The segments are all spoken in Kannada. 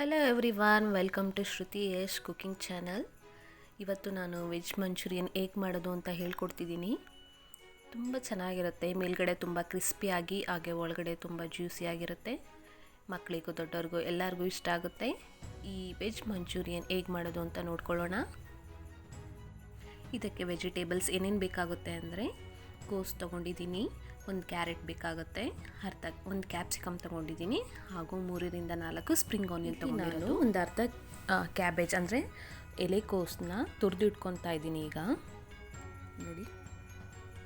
Hello everyone welcome to Shruti Yash cooking channel ಇವತ್ತು ನಾನು ವೆಜ್ ಮಂಚೂರಿಯನ್ ಹೇಗೆ ಮಾಡೋದು ಅಂತ ಹೇಳ್ಕೊಡ್ತಿದ್ದೀನಿ. ತುಂಬ ಚೆನ್ನಾಗಿರುತ್ತೆ, ಮೇಲ್ಗಡೆ ತುಂಬ ಕ್ರಿಸ್ಪಿಯಾಗಿ ಹಾಗೆ ಒಳಗಡೆ ತುಂಬ ಜ್ಯೂಸಿಯಾಗಿರುತ್ತೆ ಮಕ್ಕಳಿಗೂ ದೊಡ್ಡವ್ರಿಗೂ ಎಲ್ಲರಿಗೂ ಇಷ್ಟ ಆಗುತ್ತೆ. ಈ ವೆಜ್ ಮಂಚೂರಿಯನ್ ಹೇಗೆ ಮಾಡೋದು ಅಂತ ನೋಡ್ಕೊಳ್ಳೋಣ. ಇದಕ್ಕೆ ವೆಜಿಟೇಬಲ್ಸ್ ಏನೇನು ಬೇಕಾಗುತ್ತೆ ಅಂದರೆ ಕೋಸ್ ತೊಗೊಂಡಿದ್ದೀನಿ. ಒಂದು ಕ್ಯಾರೆಟ್ ಬೇಕಾಗುತ್ತೆ. ಅರ್ಧ ಒಂದು ಕ್ಯಾಪ್ಸಿಕಮ್ ತೊಗೊಂಡಿದ್ದೀನಿ. ಹಾಗೂ ಮೂರರಿಂದ ನಾಲ್ಕು ಸ್ಪ್ರಿಂಗ್ ಆನಿಯನ್ ತೊಗೊಂಡಿರೋದು. ಒಂದು ಅರ್ಧ ಕ್ಯಾಬೇಜ್ ಅಂದರೆ ಎಲೆಕೋಸನ್ನ ತುರಿದು ಇಟ್ಕೊತಾ ಇದ್ದೀನಿ ಈಗ. ನೋಡಿ.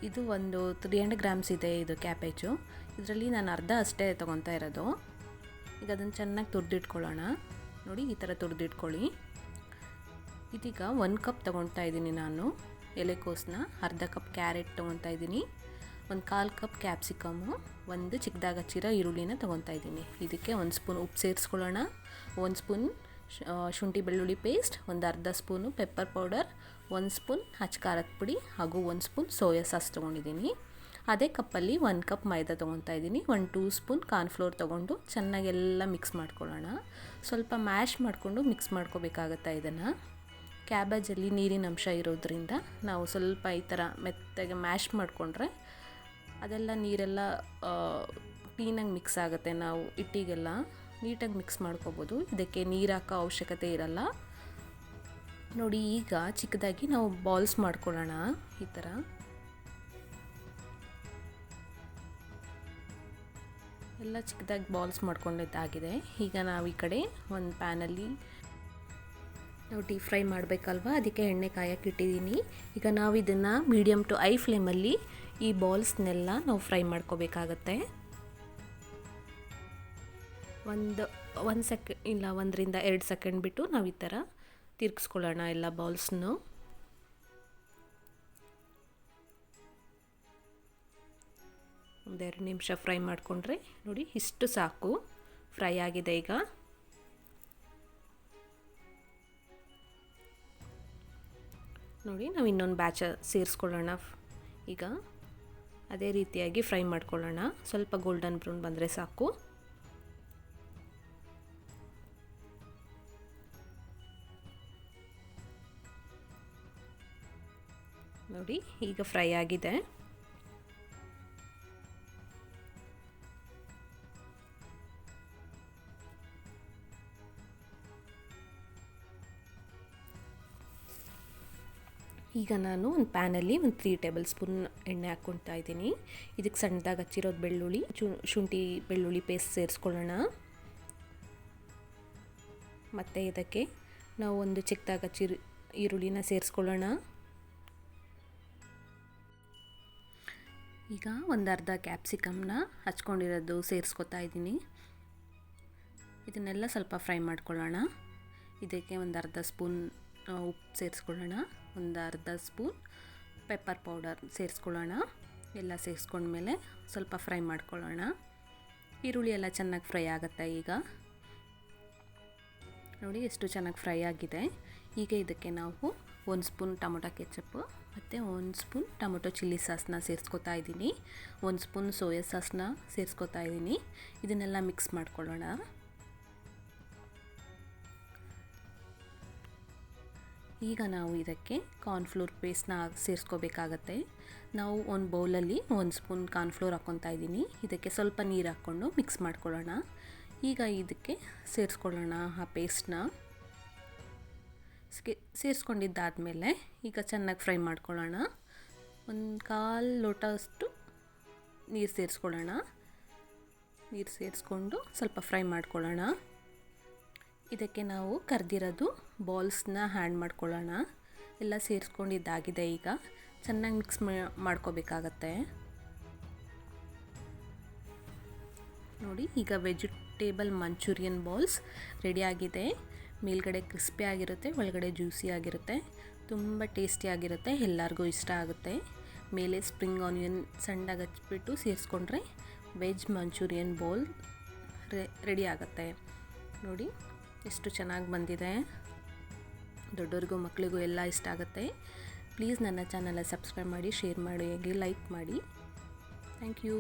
ಇದು ಒಂದು ತ್ರೀ ಹಂಡ್ರೆಡ್ ಗ್ರಾಮ್ಸ್ ಇದೆ ಇದು ಕ್ಯಾಬೇಜು. ಇದರಲ್ಲಿ ನಾನು ಅರ್ಧ ಅಷ್ಟೇ ತೊಗೊತಾ ಇರೋದು. ಈಗ ಅದನ್ನು ಚೆನ್ನಾಗಿ ತುರಿದಿಟ್ಕೊಳ್ಳೋಣ ನೋಡಿ ಈ ಥರ ತುರಿದಿಟ್ಕೊಳ್ಳಿ ಇದೀಗ ಒಂದು ಕಪ್ ತೊಗೊತಾ ಇದ್ದೀನಿ ನಾನು ಎಲೆಕೋಸನ್ನ ಅರ್ಧ ಕಪ್ ಕ್ಯಾರೆಟ್ ತೊಗೊತಾ ಇದ್ದೀನಿ. ಒಂದು ಕಾಲು ಕಪ್ ಕ್ಯಾಪ್ಸಿಕಮು ಒಂದು ಚಿಕ್ಕದಾಗ ಹಚ್ಚಿರ ಈರುಳ್ಳಿನ ತೊಗೊತಾ ಇದ್ದೀನಿ. ಇದಕ್ಕೆ ಒಂದು ಸ್ಪೂನ್ ಉಪ್ಪು ಸೇರಿಸ್ಕೊಳ್ಳೋಣ. ಒಂದು ಸ್ಪೂನ್ ಶುಂಠಿ ಬೆಳ್ಳುಳ್ಳಿ ಪೇಸ್ಟ್, ಒಂದು ಅರ್ಧ ಸ್ಪೂನು ಪೆಪ್ಪರ್ ಪೌಡರ್, ಒಂದು ಸ್ಪೂನ್ ಹಚ್ಚ ಖಾರದ ಪುಡಿ ಹಾಗೂ ಒಂದು ಸ್ಪೂನ್ ಸೋಯಾ ಸಾಸ್ ತೊಗೊಂಡಿದ್ದೀನಿ. ಅದೇ ಕಪ್ಪಲ್ಲಿ ಒಂದು ಕಪ್ ಮೈದಾ ತೊಗೊತಾ ಇದ್ದೀನಿ. ಒಂದು ಟೂ ಸ್ಪೂನ್ ಕಾರ್ನ್ಫ್ಲೋರ್ ತೊಗೊಂಡು ಚೆನ್ನಾಗೆಲ್ಲ ಮಿಕ್ಸ್ ಮಾಡ್ಕೊಳ್ಳೋಣ. ಸ್ವಲ್ಪ ಮ್ಯಾಶ್ ಮಾಡಿಕೊಂಡು ಮಿಕ್ಸ್ ಮಾಡ್ಕೋಬೇಕಾಗತ್ತೆ ಇದನ್ನು. ಕ್ಯಾಬೇಜಲ್ಲಿ ನೀರಿನ ಅಂಶ ಇರೋದ್ರಿಂದ ನಾವು ಸ್ವಲ್ಪ ಈ ಥರ ಮೆತ್ತಗೆ ಮ್ಯಾಶ್ ಮಾಡಿಕೊಂಡ್ರೆ ಅದೆಲ್ಲ ನೀರೆಲ್ಲ ಕ್ಲೀನಾಗಿ ಮಿಕ್ಸ್ ಆಗುತ್ತೆ. ನಾವು ಇಟ್ಟಿಗೆಲ್ಲ ನೀಟಾಗಿ ಮಿಕ್ಸ್ ಮಾಡ್ಕೋಬೋದು. ಇದಕ್ಕೆ ನೀರು ಹಾಕೋ ಅವಶ್ಯಕತೆ ಇರಲ್ಲ. ನೋಡಿ, ಈಗ ಚಿಕ್ಕದಾಗಿ ನಾವು ಬಾಲ್ಸ್ ಮಾಡ್ಕೊಳ್ಳೋಣ ಈ ಥರ. ಎಲ್ಲ ಚಿಕ್ಕದಾಗಿ ಬಾಲ್ಸ್ ಮಾಡ್ಕೊಂಡಿದ್ದಾಗಿದೆ. ಈಗ ನಾವು ಈ ಕಡೆ ಒಂದು ಪ್ಯಾನಲ್ಲಿ ನಾವು ಡೀಪ್ ಫ್ರೈ ಮಾಡಬೇಕಲ್ವ? ಅದಕ್ಕೆ ಎಣ್ಣೆ ಕಾಯಕ್ಕೆ ಇಟ್ಟಿದ್ದೀನಿ. ಈಗ ನಾವು ಇದನ್ನು ಮೀಡಿಯಮ್ ಟು ಐ ಫ್ಲೇಮಲ್ಲಿ ಈ ಬಾಲ್ಸ್ನೆಲ್ಲ ನಾವು ಫ್ರೈ ಮಾಡ್ಕೋಬೇಕಾಗತ್ತೆ. ಒಂದು ಒಂದು ಸೆಕೆ, ಇಲ್ಲ ಒಂದರಿಂದ ಎರಡು ಸೆಕೆಂಡ್ ಬಿಟ್ಟು ನಾವು ಈ ಥರ ತಿರ್ಗಿಸ್ಕೊಳ್ಳೋಣ ಎಲ್ಲ ಬಾಲ್ಸ್ನು. ಒಂದೆರಡು ನಿಮಿಷ ಫ್ರೈ ಮಾಡಿಕೊಂಡ್ರೆ ನೋಡಿ ಇಷ್ಟು ಸಾಕು. ಫ್ರೈ ಆಗಿದೆ ಈಗ. ನೋಡಿ ನಾವು ಇನ್ನೊಂದು ಬ್ಯಾಚ ಸೇರಿಸ್ಕೊಳ್ಳೋಣ. ಈಗ ಅದೇ ರೀತಿಯಾಗಿ ಫ್ರೈ ಮಾಡ್ಕೊಳ್ಳೋಣ. ಸ್ವಲ್ಪ ಗೋಲ್ಡನ್ ಬ್ರೌನ್ ಬಂದರೆ ಸಾಕು. ನೋಡಿ ಈಗ ಫ್ರೈ ಆಗಿದೆ. ಈಗ ನಾನು ಒಂದು ಪ್ಯಾನಲ್ಲಿ ಒಂದು ತ್ರೀ ಟೇಬಲ್ ಸ್ಪೂನ್ ಎಣ್ಣೆ ಹಾಕ್ಕೊಳ್ತಾ ಇದ್ದೀನಿ. ಇದಕ್ಕೆ ಸಣ್ಣದಾಗಿ ಹಚ್ಚಿರೋದು ಬೆಳ್ಳುಳ್ಳಿ ಶುಂಠಿ, ಬೆಳ್ಳುಳ್ಳಿ ಪೇಸ್ಟ್ ಸೇರಿಸ್ಕೊಳ್ಳೋಣ. ಮತ್ತು ಇದಕ್ಕೆ ನಾವು ಒಂದು ಚಿಕ್ಕದಾಗಿ ಹಚ್ಚಿ ಈರುಳ್ಳಿನ ಸೇರಿಸ್ಕೊಳ್ಳೋಣ. ಈಗ ಒಂದು ಅರ್ಧ ಕ್ಯಾಪ್ಸಿಕಮ್ನ ಹಚ್ಕೊಂಡಿರೋದು ಸೇರಿಸ್ಕೊತಾ ಇದ್ದೀನಿ. ಇದನ್ನೆಲ್ಲ ಸ್ವಲ್ಪ ಫ್ರೈ ಮಾಡ್ಕೊಳ್ಳೋಣ. ಇದಕ್ಕೆ ಒಂದು ಅರ್ಧ ಸ್ಪೂನ್ ಉಪ್ಪು ಸೇರಿಸ್ಕೊಳ್ಳೋಣ. ಒಂದು ಅರ್ಧ ಸ್ಪೂನ್ ಪೆಪ್ಪರ್ ಪೌಡರ್ ಸೇರಿಸ್ಕೊಳ್ಳೋಣ. ಎಲ್ಲ ಸೇರಿಸ್ಕೊಂಡ್ಮೇಲೆ ಸ್ವಲ್ಪ ಫ್ರೈ ಮಾಡ್ಕೊಳ್ಳೋಣ. ಈರುಳ್ಳಿ ಎಲ್ಲ ಚೆನ್ನಾಗಿ ಫ್ರೈ ಆಗುತ್ತೆ ಈಗ. ನೋಡಿ ಎಷ್ಟು ಚೆನ್ನಾಗಿ ಫ್ರೈ ಆಗಿದೆ. ಈಗ ಇದಕ್ಕೆ ನಾವು ಒಂದು ಸ್ಪೂನ್ ಟೊಮೊಟೊ ಕೆಚಪ್ಪು ಮತ್ತು ಒಂದು ಸ್ಪೂನ್ ಟೊಮೊಟೊ ಚಿಲ್ಲಿ ಸಾಸ್ನ ಸೇರಿಸ್ಕೊತಾ ಇದ್ದೀನಿ. ಒಂದು ಸ್ಪೂನ್ ಸೋಯಾ ಸಾಸ್ನ ಸೇರಿಸ್ಕೊತಾ ಇದ್ದೀನಿ. ಇದನ್ನೆಲ್ಲ ಮಿಕ್ಸ್ ಮಾಡ್ಕೊಳ್ಳೋಣ. ಈಗ ನಾವು ಇದಕ್ಕೆ ಕಾರ್ನ್ಫ್ಲೋರ್ ಪೇಸ್ಟ್ನ ಸೇರಿಸ್ಕೋಬೇಕಾಗತ್ತೆ. ನಾವು ಒಂದು ಬೌಲಲ್ಲಿ ಒಂದು ಸ್ಪೂನ್ ಕಾರ್ನ್ಫ್ಲೋರ್ ಹಾಕ್ಕೊತಾ ಇದ್ದೀನಿ. ಇದಕ್ಕೆ ಸ್ವಲ್ಪ ನೀರು ಹಾಕ್ಕೊಂಡು ಮಿಕ್ಸ್ ಮಾಡ್ಕೊಳ್ಳೋಣ. ಈಗ ಇದಕ್ಕೆ ಸೇರಿಸ್ಕೊಳ್ಳೋಣ ಆ ಪೇಸ್ಟ್ನ ಸೇರಿಸ್ಕೊಂಡಿದ್ದಾದಮೇಲೆ ಈಗ ಚೆನ್ನಾಗಿ ಫ್ರೈ ಮಾಡ್ಕೊಳ್ಳೋಣ. ಒಂದು ಕಾಲು ಲೋಟ ಅಷ್ಟು ನೀರು ಸೇರಿಸ್ಕೊಳ್ಳೋಣ. ನೀರು ಸೇರಿಸ್ಕೊಂಡು ಸ್ವಲ್ಪ ಫ್ರೈ ಮಾಡ್ಕೊಳ್ಳೋಣ. ಇದಕ್ಕೆ ನಾವು ಕರೆದಿರೋದು ಬಾಲ್ಸ್ನ ಹ್ಯಾಂಡ್ ಮಾಡ್ಕೊಳ್ಳೋಣ. ಎಲ್ಲ ಸೇರಿಸ್ಕೊಂಡಿದ್ದಾಗಿದೆ ಈಗ. ಚೆನ್ನಾಗಿ ಮಿಕ್ಸ್ ಮಾಡ್ಕೋಬೇಕಾಗತ್ತೆ. ನೋಡಿ, ಈಗ ವೆಜಿಟೇಬಲ್ ಮಂಚೂರಿಯನ್ ಬಾಲ್ಸ್ ರೆಡಿಯಾಗಿದೆ ಮೇಲ್ಗಡೆ ಕ್ರಿಸ್ಪಿ ಆಗಿರುತ್ತೆ, ಒಳಗಡೆ ಜ್ಯೂಸಿ ಆಗಿರುತ್ತೆ. ತುಂಬ ಟೇಸ್ಟಿಯಾಗಿರುತ್ತೆ ಎಲ್ಲರಿಗೂ ಇಷ್ಟ ಆಗುತ್ತೆ. ಮೇಲೆ ಸ್ಪ್ರಿಂಗ್ ಆನಿಯನ್ ಸಣ್ಣಗೆ ಹಚ್ಬಿಟ್ಟು ಸೇರಿಸ್ಕೊಂಡ್ರೆ ವೆಜ್ ಮಂಚೂರಿಯನ್ ಬೌಲ್ ರೆಡಿ ಆಗುತ್ತೆ. ನೋಡಿ. ಎಷ್ಟು ಚೆನ್ನಾಗಿ ಬಂದಿದೆ. ದೊಡ್ಡವ್ರಿಗೂ ಮಕ್ಕಳಿಗೂ ಎಲ್ಲ ಇಷ್ಟ ಆಗುತ್ತೆ. ಪ್ಲೀಸ್ ನನ್ನ ಚಾನಲ ಸಬ್ಸ್ಕ್ರೈಬ್ ಮಾಡಿ, ಶೇರ್ ಮಾಡಿ ಲೈಕ್ ಮಾಡಿ. Thank you.